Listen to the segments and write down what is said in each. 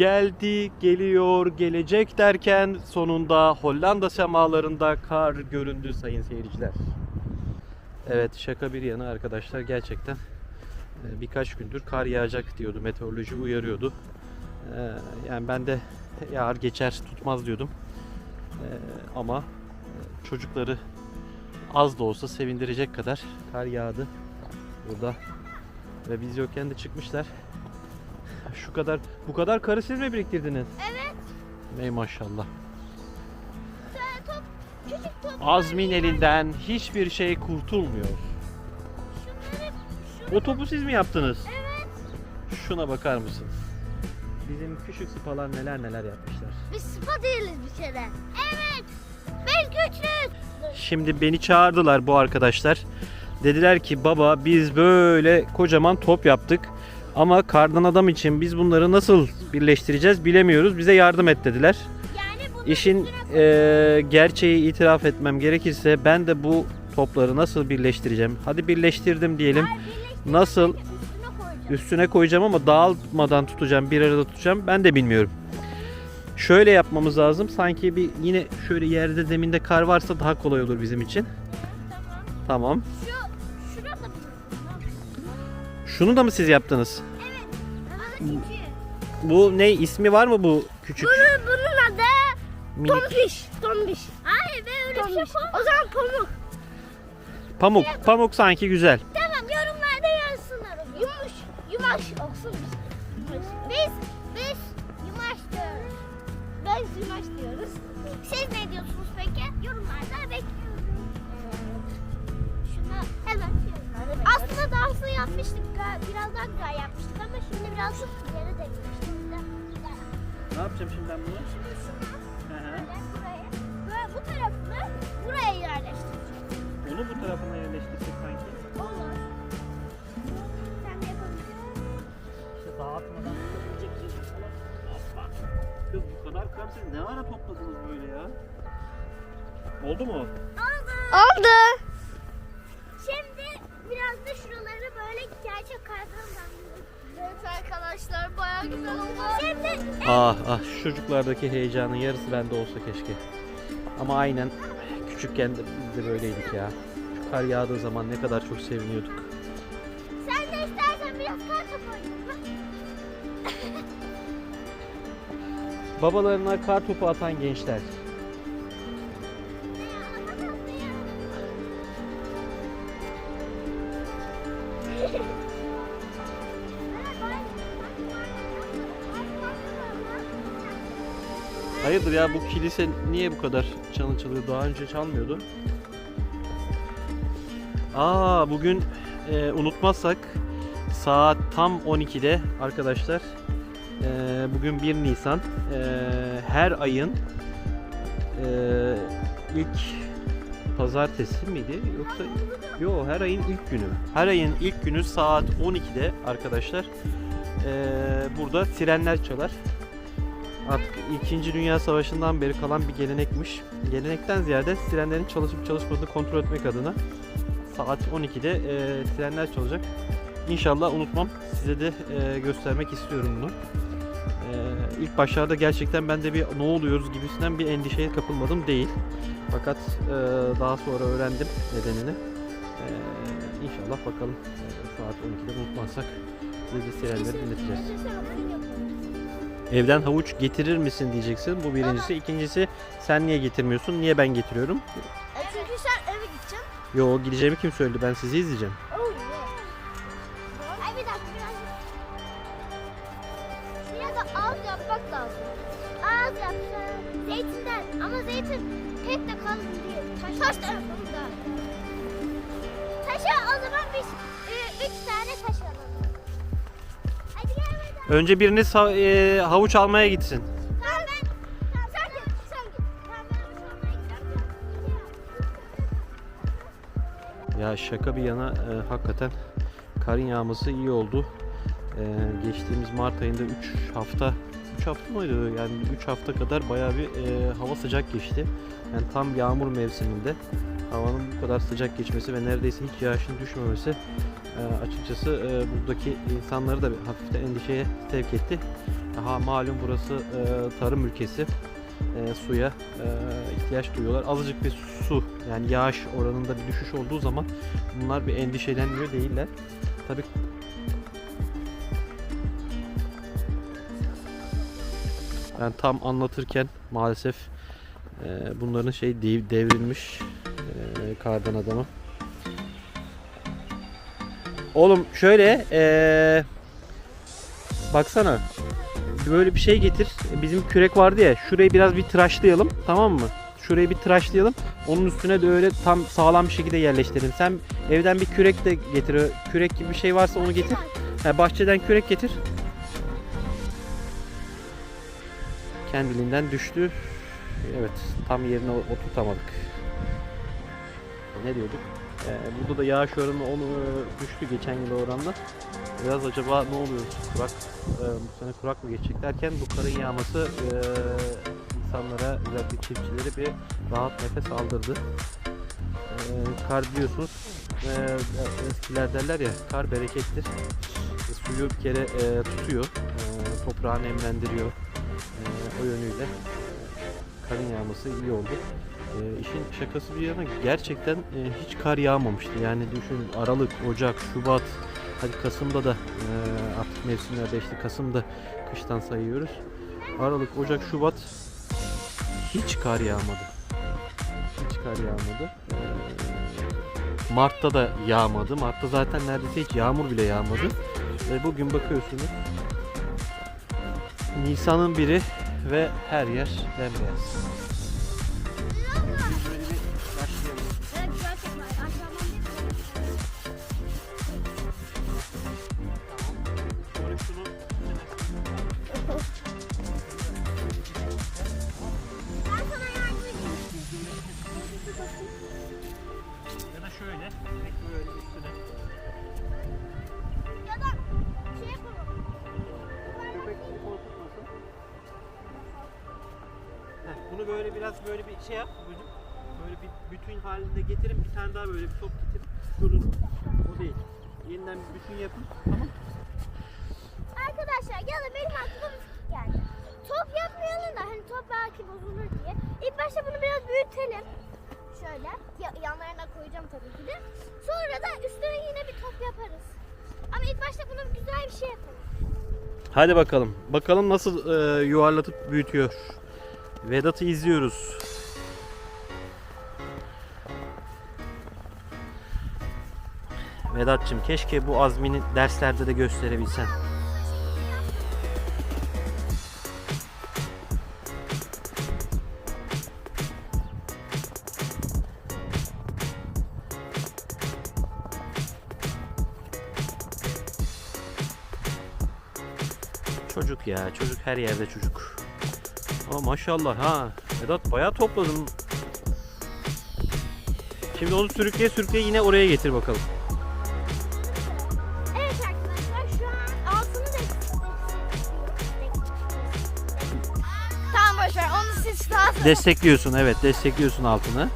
geldi, geliyor, gelecek derken sonunda Hollanda semalarında kar göründü sayın seyirciler. Evet şaka bir yana arkadaşlar gerçekten e, birkaç gündür kar yağacak diyordu meteoroloji uyarıyordu. E, Yani ben de yağar geçer tutmaz diyordum. E, Ama çocukları az da olsa sevindirecek kadar kar yağdı burada. Ve biz yokken de çıkmışlar. Şu kadar bu kadar karı siz mi biriktirdiniz? Evet. Ey maşallah. Sonra top, küçük top. Azmin elinden hiçbir şey kurtulmuyor. Şunları, şu, O topu siz mi yaptınız? evet. Şuna bakar mısınız? Bizim küçük sıpalar neler neler yapmışlar. Biz spa değiliz bir kere. Evet. Biz güçlüyüz. Şimdi beni çağırdılar bu arkadaşlar. Dediler ki baba biz böyle kocaman top yaptık. Ama kardan adam için biz bunları nasıl birleştireceğiz bilemiyoruz. Bize yardım et dediler. İşin eee, gerçeği itiraf etmem gerekirse ben de bu topları nasıl birleştireceğim? Hadi birleştirdim diyelim. Nasıl Üstüne koyacağım. üstüne koyacağım ama dağılmadan tutacağım, bir arada tutacağım ben de bilmiyorum. Şöyle yapmamız lazım. Sanki bir yine şöyle yerde zeminde kar varsa daha kolay olur bizim için. Tamam. Tamam. Şunu da mı siz yaptınız? Evet. Bu ne ismi var mı bu küçük Bunun, bunun adı minik Tompiş. Tompiş. Hayır be öyle bir şey koy. O zaman pamuk. pamuk? Pamuk sanki güzel. Tamam yorumlarda yazsınlar. Yumuş, yumaş olsun. Biz, biz yumaş diyoruz. Biz yumaş diyoruz. Siz ne diyorsunuz peki? Yorumlarda yapmıştık. Biraz daha güzel yapmıştık ama şimdi biraz yere değmiştik. Ne yapacağım şimdi ben bunu? Şimdi şunu böyle buraya, böyle bu tarafını buraya yerleştireceğiz. Onu bu tarafına yerleştirsek sanki. Olur. Sen de yapabilirsin. İşte dağıtmadan. Kız bu kadar kar siz ne ara topladınız böyle ya? Oldu mu? Oldu. Oldu. Böyle gerçek bandırıyoruz. Evet arkadaşlar bayağı güzel oldu. Şimdi Ah ah şu çocuklardaki heyecanın yarısı bende olsa keşke. Ama aynen küçükken de biz de böyleydik ya. Şu kar yağdığı zaman ne kadar çok seviniyorduk. sen de istersen biraz kar topu oynayalım. Babalarına kar topu atan gençler. Hayırdır ya bu kilise niye bu kadar çalın çalıyor? Daha önce çalmıyordu. Aa bugün e, unutmazsak saat tam 12'de arkadaşlar e, bugün 1 Nisan e, her ayın e, ilk pazartesi miydi yoksa Yo her ayın ilk günü. Her ayın ilk günü saat 12'de arkadaşlar e, burada sirenler çalar. Artık 2. Dünya Savaşı'ndan beri kalan bir gelenekmiş. Gelenekten ziyade sirenlerin çalışıp çalışmadığını kontrol etmek adına saat 12'de e, sirenler çalacak. İnşallah unutmam. Size de e, göstermek istiyorum bunu. E, ilk başlarda gerçekten ben de bir ne oluyoruz gibisinden bir endişeye kapılmadım değil. Fakat e, daha sonra öğrendim nedenini. E, inşallah bakalım e, saat 12'de unutmazsak biz de sirenleri dinleteceğiz. Evden havuç getirir misin diyeceksin. Bu birincisi. İkincisi sen niye getirmiyorsun? Niye ben getiriyorum? E çünkü sen eve gideceksin. Yo gideceğimi kim söyledi? Ben sizi izleyeceğim. Önce biriniz ha- e, havuç almaya gitsin. Ya şaka bir yana e, hakikaten karın yağması iyi oldu. E, geçtiğimiz Mart ayında 3 hafta 3 hafta mıydı? Yani 3 hafta kadar bayağı bir e, hava sıcak geçti. Yani tam yağmur mevsiminde havanın bu kadar sıcak geçmesi ve neredeyse hiç yağışın düşmemesi e, açıkçası e, buradaki insanları da hafiften endişeye sevk etti. Ha malum burası e, tarım ülkesi. E, suya e, ihtiyaç duyuyorlar. Azıcık bir su yani yağış oranında bir düşüş olduğu zaman bunlar bir endişelenmiyor değiller. Tabii ben tam anlatırken maalesef e, bunların şey dev- devrilmiş e, kardan adamı. Oğlum şöyle e, baksana böyle bir şey getir. Bizim kürek vardı ya şurayı biraz bir tıraşlayalım tamam mı? Şurayı bir tıraşlayalım. Onun üstüne de öyle tam sağlam bir şekilde yerleştirelim. Sen evden bir kürek de getir. Kürek gibi bir şey varsa onu getir. Ha, bahçeden kürek getir. Kendiliğinden düştü. Evet tam yerine oturtamadık. Ne diyorduk? Ee, burada da yağış oranı onu e, düştü geçen yıl oranla. Biraz acaba ne oluyor? Kurak, e, bu sene kurak mı geçecek derken bu karın yağması e, insanlara özellikle çiftçilere bir rahat nefes aldırdı. E, kar biliyorsunuz e, eskiler derler ya kar berekettir. E, suyu bir kere e, tutuyor. E, toprağı nemlendiriyor. E, o yönüyle karın yağması iyi oldu. E, işin şakası bir yana gerçekten e, hiç kar yağmamıştı. Yani düşün Aralık, Ocak, Şubat, hadi Kasım'da da e, artık mevsimler değişti. Kasım'da kıştan sayıyoruz. Aralık, Ocak, Şubat hiç kar yağmadı. Hiç kar yağmadı. E, Mart'ta da yağmadı. Mart'ta zaten neredeyse hiç yağmur bile yağmadı. E, bugün bakıyorsunuz Nisan'ın biri ve her yer bembeyaz. Böyle biraz böyle bir şey yap bugün. Böyle bir bütün halinde getirin. Bir tane daha böyle bir top getirin. Durun. O değil. Yeniden bir bütün yapın. Tamam. Arkadaşlar da benim aklıma bir fikir geldi. Top yapmayalım da hani top belki bozulur diye. İlk başta bunu biraz büyütelim. Şöyle ya- yanlarına koyacağım tabii ki de. Sonra da üstüne yine bir top yaparız. Ama ilk başta bunu güzel bir şey yapalım. Hadi bakalım. Bakalım nasıl e, yuvarlatıp büyütüyor. Vedat'ı izliyoruz. Vedat'cığım keşke bu azmini derslerde de gösterebilsen. Çocuk ya, çocuk her yerde çocuk. Ama maşallah ha, Vedat bayağı topladın. Şimdi onu sürükleye sürükleye yine oraya getir bakalım. Evet arkadaşlar şu an altını da Tamam boşver onu siz Destekliyorsun evet, destekliyorsun altını.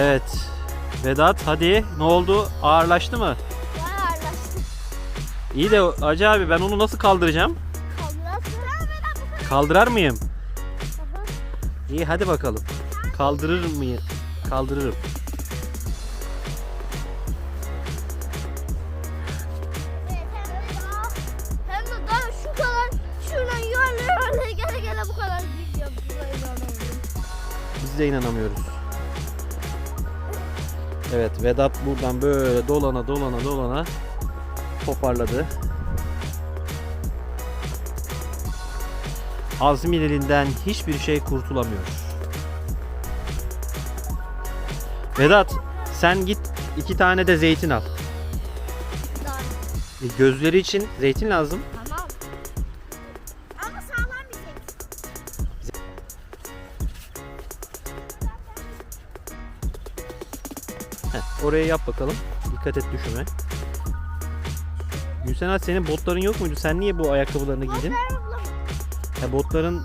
Evet. Vedat hadi ne oldu? Ağırlaştı mı? bayağı ağırlaştı. İyi de Hacı abi ben onu nasıl kaldıracağım? Kaldırar mıyım? İyi hadi bakalım. Kaldırır mıyım? Kaldırırım. Biz de inanamıyoruz. Evet Vedat buradan böyle dolana dolana dolana toparladı. Azmin elinden hiçbir şey kurtulamıyor. Vedat sen git iki tane de zeytin al. E, Gözleri için zeytin lazım. Oraya yap bakalım. Dikkat et düşüme. Gülsena senin botların yok muydu? Sen niye bu ayakkabılarını giydin? Ya botların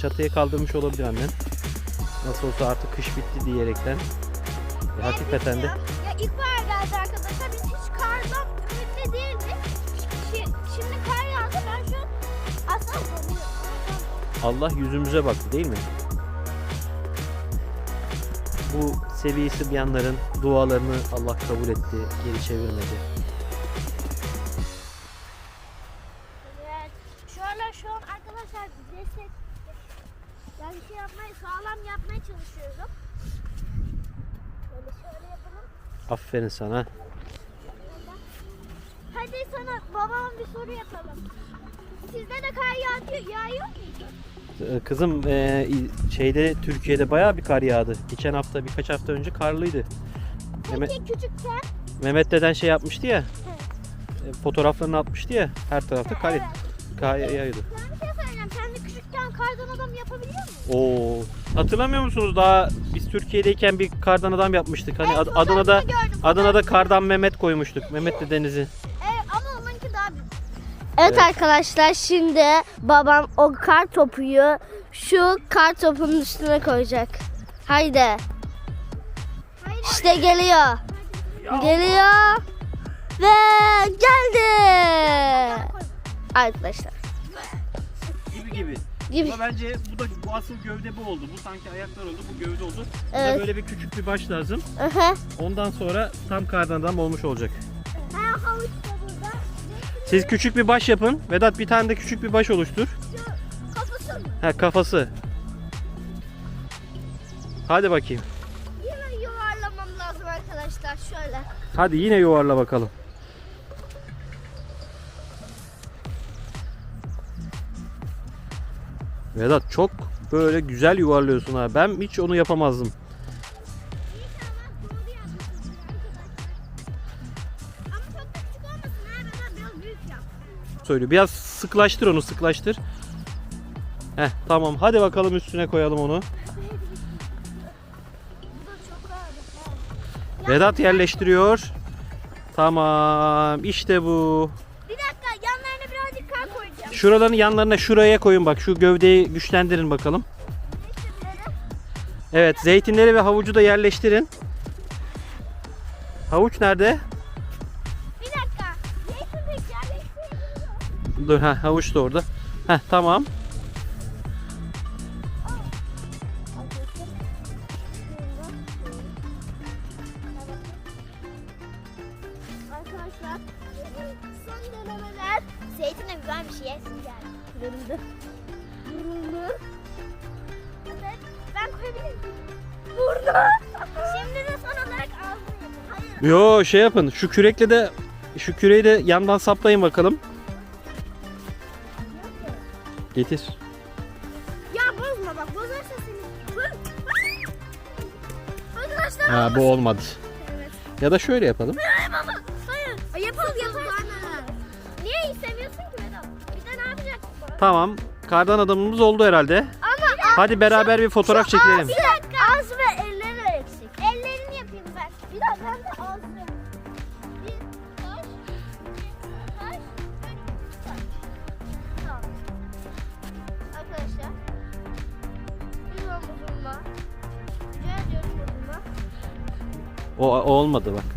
çatıya kaldırmış olabilir annen. Nasıl olsa artık kış bitti diyerekten. E, hakikaten de Ya ilkbahar geldi arkadaşlar. Biz hiç kardan ümitli değildik. Şi- Şimdi kar yağdı. Ben şu aslında. Allah yüzümüze baktı değil mi? Bu seviyesi yanların dualarını Allah kabul etti, geri çevirmedi. Evet. Şöyle şu an arkadaşlar destek yani şey yapmayı sağlam yapmaya çalışıyorum. Böyle şöyle yapalım. Aferin sana. Hadi sana babama bir soru yapalım. Sizde de kar yağıyor, yağıyor muydu? Ee, Kızım e, şeyde Türkiye'de bayağı bir kar yağdı. Geçen hafta birkaç hafta önce karlıydı. Mehmet, küçükken? Mehmet deden şey yapmıştı ya. e, Fotoğraflarını atmıştı ya. Her tarafta kar, Evet. kar yağıyordu. Ben bir şey söyleyeceğim. Sen de küçükken kardan adam yapabiliyor musun? Oo. Hatırlamıyor musunuz daha biz Türkiye'deyken bir kardan adam yapmıştık. Hani Evet, Ad- adına da fotoğrafını gördüm, adına da fotoğrafını. kardan Mehmet koymuştuk. Mehmet dedenizi. Evet, Evet. arkadaşlar şimdi babam o kar topuyu şu kar topunun üstüne koyacak. Haydi. Hayır. İşte geliyor. Geliyor. Ve geldi. Arkadaşlar. Gibi gibi. Gibi. Ama bence bu da bu asıl gövde bu oldu. Bu sanki ayaklar oldu, bu gövde oldu. Buna Evet. böyle bir küçük bir baş lazım. Aha. Ondan sonra tam kardan adam olmuş olacak. Ha havuç. Siz küçük bir baş yapın. Vedat bir tane de küçük bir baş oluştur. Kafası mı? Ha kafası. Hadi bakayım. Yine yuvarlamam lazım arkadaşlar. Şöyle. Hadi yine yuvarla bakalım. Vedat çok böyle güzel yuvarlıyorsun ha. Ben hiç onu yapamazdım. Söylüyor. Biraz sıklaştır onu sıklaştır. Heh tamam. Hadi bakalım üstüne koyalım onu. Vedat yerleştiriyor. Tamam. işte bu. Bir dakika yanlarına birazcık kar koyacağım. Şuraların yanlarına şuraya koyun bak. Şu gövdeyi güçlendirin bakalım. Evet zeytinleri ve havucu da yerleştirin. Havuç nerede? Dur ha havuç da orada. Heh tamam. Arkadaşlar son denemeler zeytine güzel bir şey yesin yani. Kırıldı. Kırıldı. Evet ben koyabilir miyim? Burnu. Şimdi de son olarak ağzını yapın. Hayır. Yo şey yapın. Şu kürekle de şu küreği de yandan saplayın bakalım. Getir. Ya bozma bak bozarsa seni. Hı. Arkadaşlar Ha bu olmadı. Evet. Ya da şöyle yapalım. Hayır baba. Hayır. Ay, Yapalım yaparsın. Niye istemiyorsun ki Vedat? Bir de ne yapacaksın? Tamam. Kardan adamımız oldu herhalde. Ama Hadi beraber bir fotoğraf çekelim. O, o olmadı bak.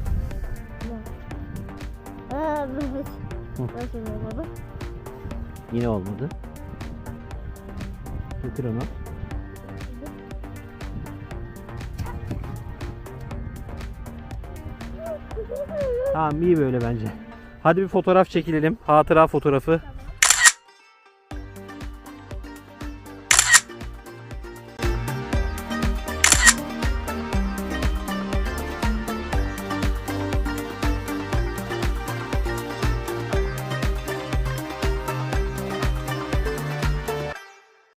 Nasıl baba? Yine olmadı. Getir onu. Tamam iyi böyle bence. Hadi bir fotoğraf çekilelim. Hatıra fotoğrafı.